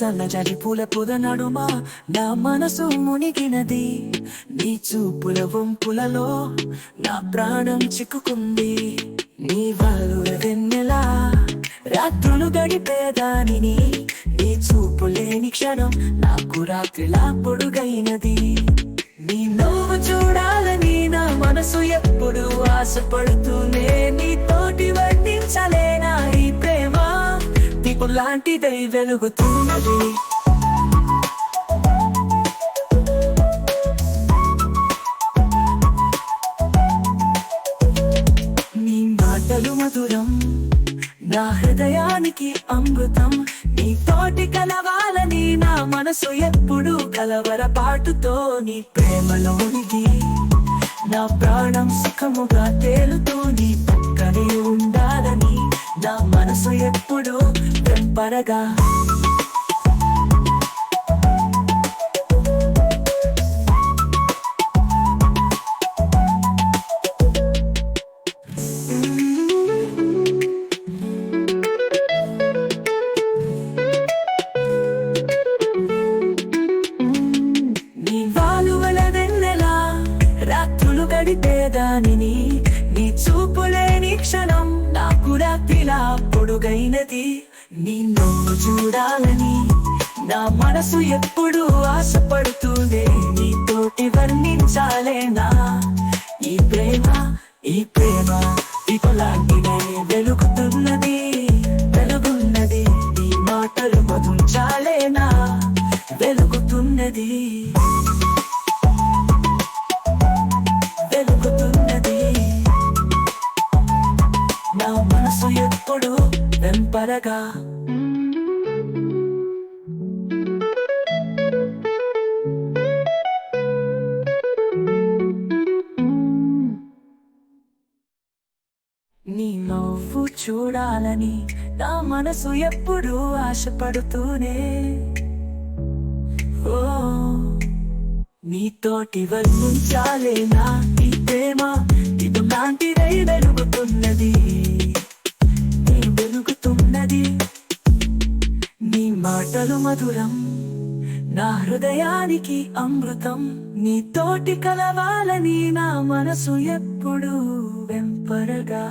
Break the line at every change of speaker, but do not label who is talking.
సన్నజరి పూల పొద నడుమ నా మనసు మునిగినది. నీ చూపుల వంపులలో నా ప్రాణం చిక్కుకుంది. నీ వాలుల వెన్నెలా రాత్రులు గడిపేదానిని. నీ చూపు లేని క్షణం నాకు రాత్రిలా పొడుగైనది. నీ నవ్వు చూడాలని నా మనసు ఎప్పుడు ఆశపడుతూనే నీ తోటి దీపం లాంటిదై వెలుగుతున్నది. నీ మాటలు మధురం నా హృదయానికి అమృతం నీ తోటి కలవాలని నా మనసు ఎప్పుడు కలవరపాటుతో నీ ప్రేమలోనిది నా ప్రాణం సుఖముగా తేలుతూ నీ పక్కనే ఉండాలని నా మనసు ఎప్పుడు వెంపరగా నీ వాలువల వెన్నెలా నీ చూపులేని క్షణం. నాకు రాత్రిలా పొడుగైనది. నిన్ను చూడాలని నా మనసు ఎప్పుడు ఆశపడుతుంది నీతోటి వర్ణించాలేనా? ఈ ప్రేమ ఈ ప్రేమ దీపలాంటినే వెలుగుతున్నది వెలుగున్నది నీ మాటలు మధుంచాలేనా వెలుగుతున్నది. మనసు ఎప్పుడు వెంపరగా? నీ నవ్వు చూడాలని నా మనసు ఎప్పుడు ఆశపడుతూనే? ఓ నీతోటి వర్ణించాలేనా మాటలు మధురం నా హృదయానికి అమృతం. నీ తోటి కలవాలని నా మనసు ఎప్పుడు వెంపరగా